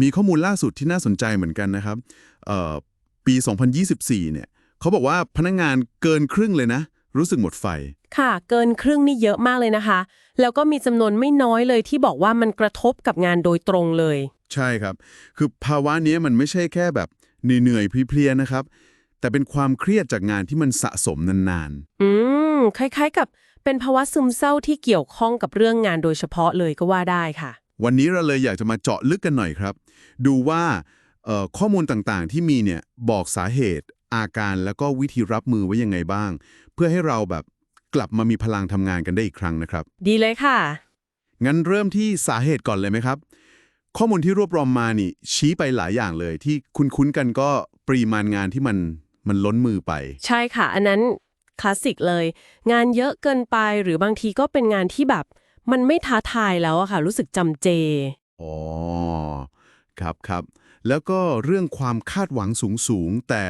มีข้อมูลล่าสุดที่น่าสนใจเหมือนกันนะครับเอ่อปี 2024 เนี่ยเขาบอกว่าพนักงานเกินครึ่งเลยนะ รู้สึกหมดไฟ ค่ะ เกินครึ่งนี่เยอะมากเลยนะคะ แล้วก็มีจำนวนไม่น้อยเลยที่บอกว่ามันกระทบกับงานโดยตรงเลย ใช่ครับ คือภาวะเนี้ยมันไม่ใช่แค่แบบเหนื่อยๆเพลียๆนะครับ แต่เป็นความเครียดจากงานที่มันสะสมนานอืม คล้ายๆกับเป็นภาวะซึมเศร้าที่เกี่ยวข้องกับเรื่องงานโดยเฉพาะเลยก็ว่าได้ค่ะๆ วันนี้เราเลยอยากจะมาเจาะลึกกันหน่อยครับ ดูว่าเอ่อข้อมูลต่างๆ ที่มีเนี่ยบอกสาเหตุ อาการแล้วก็วิธีรับมือไว้ยังไงบ้าง เพื่อให้เราแบบกลับมามีพลังทำงานกันได้อีกครั้งนะครับ ดีเลยค่ะ งั้นเริ่มที่สาเหตุก่อนเลยไหมครับ ข้อมูลที่รวบรวมมานี่ชี้ไปหลายอย่างเลย ที่คุ้นๆกันก็ปริมาณงานที่มันมันล้นมือไป ใช่ค่ะ อันนั้นคลาสสิกเลย งานเยอะเกินไปหรือบางทีก็เป็นงานที่แบบ มันไม่ท้าทายแล้วอะค่ะ รู้สึกจำเจ อ๋อ ครับครับ แล้วก็เรื่องความคาดหวังสูงสูงๆแต่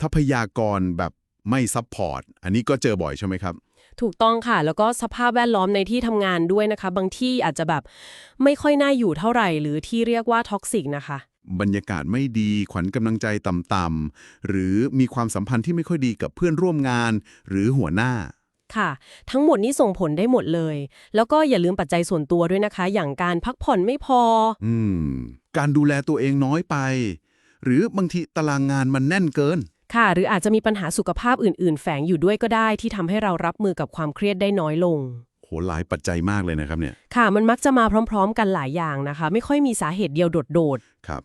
ทรัพยากรแบบไม่ซับพอร์ต อันนี้ก็เจอบ่อยใช่ไหมครับ ถูกต้องค่ะ แล้วก็สภาพแวดล้อมในที่ทำงานด้วยนะคะ บางที่อาจจะแบบไม่ค่อยน่าอยู่เท่าไหร่ หรือที่เรียกว่าท็อกซิกนะคะ บรรยากาศไม่ดีขวัญกำลังใจต่ำๆหรือมีความสัมพันธ์ที่ไม่ค่อยดีกับเพื่อนร่วมงาน หรือหัวหน้า ค่ะ ทั้งหมดนี้ส่งผลได้หมดเลย แล้วก็อย่าลืมปัจจัยส่วนตัวด้วยนะคะ อย่างการพักผ่อนไม่พอ อืม การดูแลตัวเองน้อยไป หรือบางทีตารางงานมันแน่นเกิน ค่ะ หรืออาจจะมีปัญหาสุขภาพอื่น ๆ แฝงอยู่ด้วยก็ได้ที่ทำให้เรารับมือกับความเครียดได้น้อยลง โหหลายปัจจัยมากเลยนะครับเนี่ย ค่ะ มันมักจะมาพร้อม ๆ กันหลายอย่างนะคะ ไม่ค่อยมีสาเหตุเดียวโดด ครับ